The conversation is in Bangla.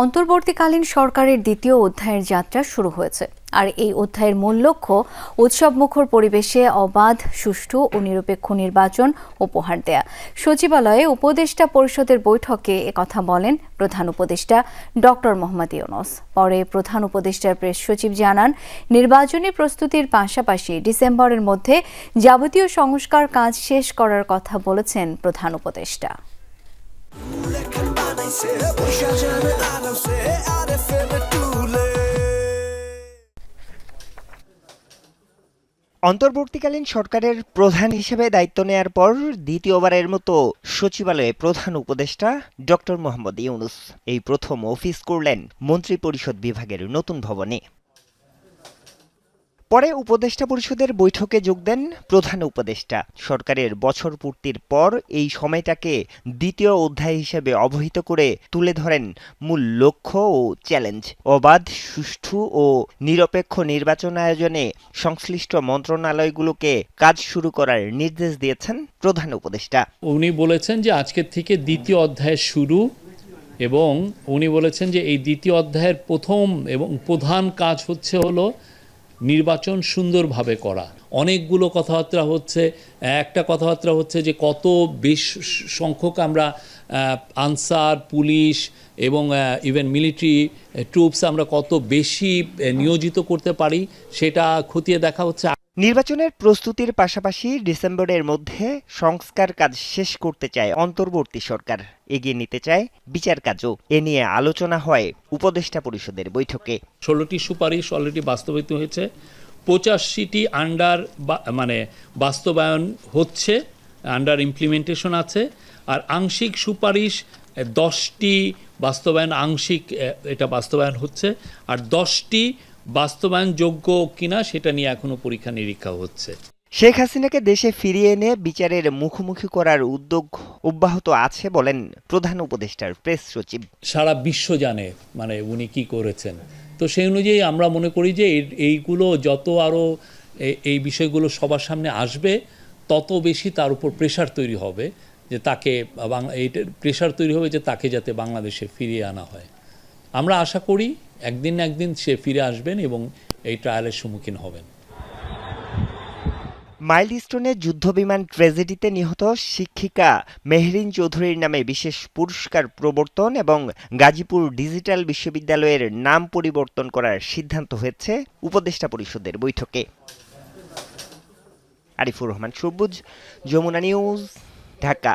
অন্তর্বর্তীকালীন সরকারের দ্বিতীয় অধ্যায়ের যাত্রা শুরু হয়েছে। আর এই অধ্যায়ের মূল লক্ষ্য, উৎসবমুখর পরিবেশে অবাধ, সুষ্ঠু ও নিরপেক্ষ নির্বাচন উপহার দেয়া। সচিবালয়ে উপদেষ্টা পরিষদের বৈঠকে একথা বলেন প্রধান উপদেষ্টা ডক্টর মোহাম্মদ ইউনুস। পরে প্রধান উপদেষ্টার প্রেস সচিব জানান, নির্বাচনী প্রস্তুতির পাশাপাশি ডিসেম্বরের মধ্যে যাবতীয় সংস্কার কাজ শেষ করার কথা বলেছেন প্রধান উপদেষ্টা। অন্তর্বর্তীকালীন সরকারের প্রধান হিসেবে দায়িত্ব নেয়ার পর দ্বিতীয়বারের মতো সচিবালয়ে প্রধান উপদেষ্টা ডক্টর মোহাম্মদ ইউনুস এই প্রথম অফিস করলেন মন্ত্রিপরিষদ বিভাগের নতুন ভবনে। পরে উপদেষ্টা পরিষদের বৈঠকে যোগ দেন প্রধান উপদেষ্টা। সরকারের বছর পূর্তির পর এই সময়টাকে দ্বিতীয় অধ্যায় হিসেবে অবহিত করে তুলে ধরেন মূল লক্ষ্য ও চ্যালেঞ্জ। অবাধ, সুষ্ঠু ও নিরপেক্ষ নির্বাচন আয়োজনে সংশ্লিষ্ট মন্ত্রণালয়গুলোকে কাজ শুরু করার নির্দেশ দিয়েছেন প্রধান উপদেষ্টা। উনি বলেছেন যে আজকের থেকে দ্বিতীয় অধ্যায় শুরু এবং উনি বলেছেন যে এই দ্বিতীয় অধ্যায়ের প্রথম এবং প্রধান কাজ হচ্ছে হলো নির্বাচন সুন্দরভাবে করা। অনেকগুলো কথাবার্তা হচ্ছে, একটা কথাবার্তা হচ্ছে যে কত বেশ সংখ্যক আমরা আনসার, পুলিশ এবং ইভেন মিলিটারি ট্রুপস আমরা কত বেশি নিয়োজিত করতে পারি, সেটা খতিয়ে দেখা হচ্ছে। নির্বাচনের প্রস্তুতির পাশাপাশি ডিসেম্বরের মধ্যে সংস্কার কাজ শেষ করতে চায় অন্তর্বর্তী সরকার। এগিয়ে নিতে চায় বিচার কাজও। এ নিয়ে আলোচনা হয় উপদেষ্টা পরিষদের বৈঠকে। ষোলোটি সুপারিশ অলরেডি বাস্তবায়িত হয়েছে। পঁচাশিটি আন্ডার মানে বাস্তবায়ন হচ্ছে আন্ডার ইমপ্লিমেন্টেশন আছে। আর আংশিক সুপারিশ, দশটি বাস্তবায়ন, আংশিক এটা বাস্তবায়ন হচ্ছে। আর দশটি বাস্তবায়নযোগ্য কিনা সেটা নিয়ে এখনও পরীক্ষা নিরীক্ষা হচ্ছে। শেখ হাসিনাকে দেশে ফিরিয়ে এনে বিচারের মুখোমুখি করার উদ্যোগ অব্যাহত আছে বলেন প্রধান উপদেষ্টার প্রেস সচিব। সারা বিশ্ব জানে মানে উনি কি করেছেন। তো সেই অনুযায়ী আমরা মনে করি যে এইগুলো যত আরও এই বিষয়গুলো সবার সামনে আসবে তত বেশি তার উপর প্রেশার তৈরি হবে যে তাকে বাংলা এইটা প্রেশার তৈরি হবে যে তাকে যাতে বাংলাদেশে ফিরিয়ে আনা হয়। আমরা আশা করি একদিন একদিন সে ফিরে আসবেন এবং এই ট্রায়ালের সম্মুখীন হবেন। মাইলস্টোনে যুদ্ধবিমান ট্র্যাজেডিতে নিহত শিক্ষিকা মেহরিন চৌধুরীর নামে বিশেষ পুরস্কার প্রবর্তন এবং গাজীপুর ডিজিটাল বিশ্ববিদ্যালয়ের নাম পরিবর্তন করার সিদ্ধান্ত হয়েছে উপদেষ্টা পরিষদের বৈঠকে। আরিফুর রহমান, সবুজ, যমুনা নিউজ, ঢাকা।